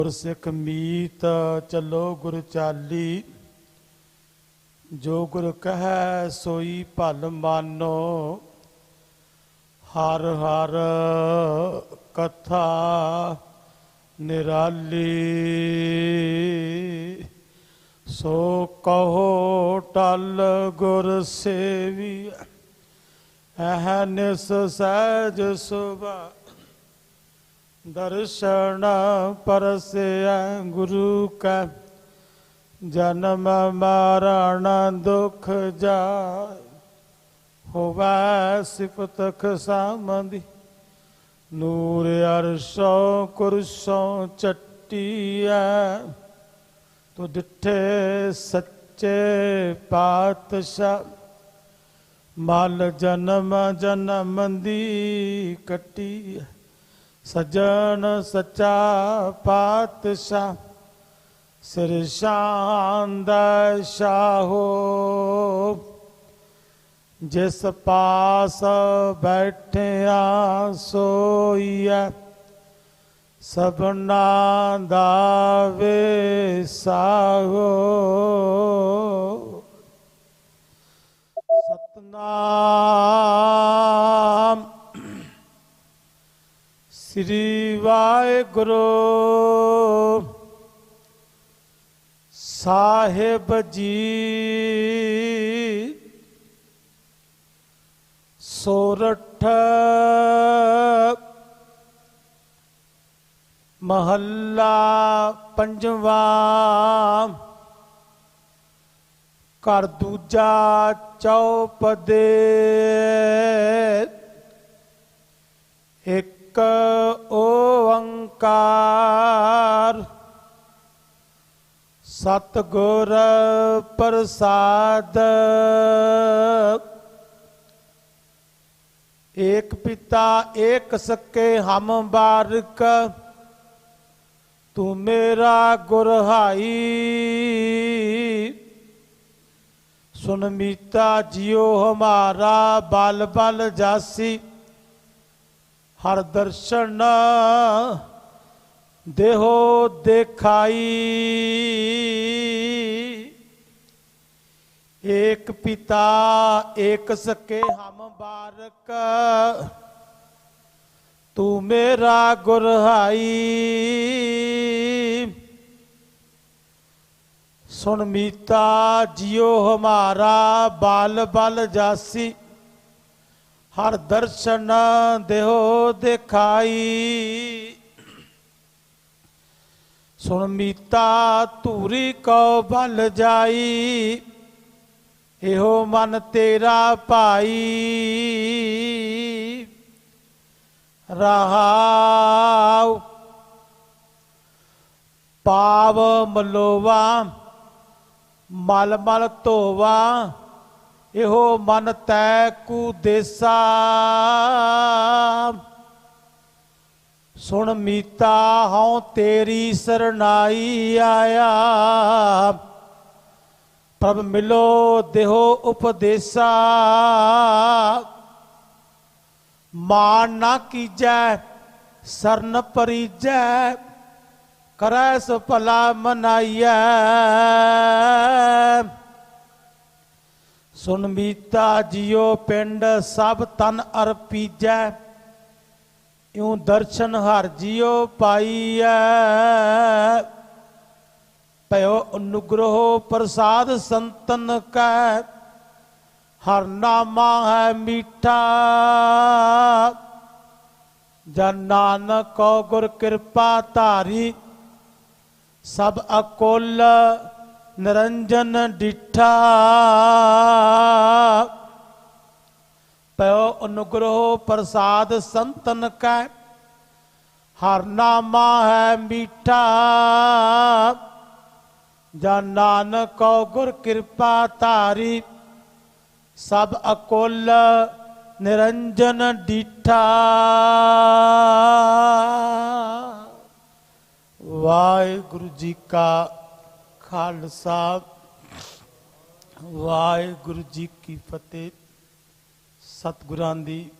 ਗੁਰ ਸਿੱਖ ਮੀਤ ਚੱਲੋ ਗੁਰ ਚਾਲੀ, ਜੋ ਗੁਰ ਕਹੈ ਸੋਈ ਭਲ ਮਾਨੋ, ਹਰ ਹਰ ਕਥਾ ਨਿਰਾਲੀ। ਸੋ ਕਹੋ ਟਲ ਗੁਰ ਸੇਵੀ ਅਹਨਿਸ ਸਹਿਜ ਸੁਭਾ ਦਰਸ਼ਨ ਪਰਸੈ ਗੁਰੂ ਕੈ, ਜਨਮ ਮਰਨ ਦੁਖ ਜਾਇ ਹੋਵੈ ਸਿਫਤ ਖਸਾਮੰਦੀ ਨੂਰ ਅਰਸ਼ੋ ਕੁਰਸੋਂ ਚੱਟੀਐ। ਤੋ ਡਿਠੇ ਸੱਚੇ ਪਾਤਸ਼ਾਹ, ਮਲ ਜਨਮ ਜਨਮ ਦੀ ਕੱਟੀ ਸਜਣ ਸੱਚਾ ਪਾਤਸ਼ਾਹ ਸਿਰ ਸ਼ਾਂਦ ਸ਼ਾਹੋ। ਜਿਸ ਪਾਸ ਬੈਠਿਆ ਸੋਈਐ ਸਭਨਾ ਦਾ ਵੇਸਾਹੋ। ਸਤਨਾਮ ਸ੍ਰੀ ਵਾਹਿਗੁਰੂ। ਸਾਹਿਬ ਜੀ ਸੋਰਠ ਮਹੱਲਾ ਪੰਜਵਾ ਘਰ ਦੂਜਾ ਚੌਪਦੇ ਇੱਕ ਓੰਕਾਰ। ਸਤਗੁਰ ਪ੍ਰਸਾਦ। ਏਕ ਪਿਤਾ ਏਕ ਸਕੇ ਹਮ ਬਾਰਕ। ਤੂੰ ਮੇਰਾ ਗੁਰਹਾਈ ਸੁਨ ਮੀਤਾ ਜਿਉ ਹਮਾਰਾ ਬਲ ਬਲ ਜਾਸੀ। ਹਰ ਦਰਸ਼ਨ ਦੇਹੋ ਦੇਖਾਈ। ਏਕ ਪਿਤਾ ਏਕ ਸਕੇ ਹਮ ਬਾਰਕ, ਤੂੰ ਮੇਰਾ ਗੁਰਹਾਈ ਸੁਣ ਮੀਤਾ ਜਿਉ ਹਮਾਰਾ, ਬਾਲ ਬਲ ਜਾਸੀ ਹਰ ਦਰਸ਼ਨ ਦੇਹੋ ਦਿਖਾਈ। ਸੁਣ ਮੀਤਾ ਧੂਰੀ ਕੋ ਬਲ ਜਾਈ, ਇਹੋ ਮਨ ਤੇਰਾ ਭਾਈ। ਰਹਾਉ ਪਾਵ ਮਲੋਵਾ, ਮਲ ਮਲ ਧੋਵਾ ਇਹੋ ਮਨ ਤੈ ਕੂ ਦੇਸਾ। ਸੁਣ ਮੀਤਾ, ਹਉ ਤੇਰੀ ਸਰਨਾਈ ਆਇਆ। ਪ੍ਰਭ ਮਿਲੋ ਦੇਹੋ ਉਪਦੇਸਾ। ਮਾਨ ਨਾ ਕੀਜੈ, ਸਰਨ ਪਰੀਜੈ, ਕਰੈ ਸੋ ਭਲਾ ਮਨਾਈਐ। ਸੁਨਮੀਤਾ ਜਿਉ ਪਿੰਡ ਸਭ ਤਨ ਅਰਪੀਜੈ ਇਉ ਦਰਸ਼ਨ ਹਰ ਜਿਉ ਪਾਈਐ। ਭਇਓ ਅਨੁਗ੍ਰਹ ਪ੍ਰਸਾਦ ਸੰਤਨ ਕੈ, ਹਰ ਨਾਮਾ ਹੈ ਮੀਠਾ। ਜਨ ਨਾਨਕ ਕੋ ਗੁਰ ਕਿਰਪਾ ਧਾਰੀ, ਸਭ ਅਕੁਲ ਨਿਰੰਜਨ ਡਿਠਾ। ਪਇਓ ਅਨੁਗ੍ਰਹ ਪ੍ਰਸਾਦ ਸੰਤਨ ਕੈ, ਹਰ ਨਾਮਾ ਹੈ ਮੀਠਾ। ਜਨ ਨਾਨਕ ਗੁਰ ਕਿਰਪਾ ਧਾਰੀ, ਸਭ ਅਕੁਲ ਨਿਰੰਜਨ ਡੀਠਾ। ਵਾਹਿਗੁਰੂ ਜੀ ਕਾ ਖਾਲਸਾ ਵਾਹਿਗੁਰੂ ਜੀ ਕੀ ਫਤਿਹ। ਸਤਿਗੁਰਾਂ ਦੀ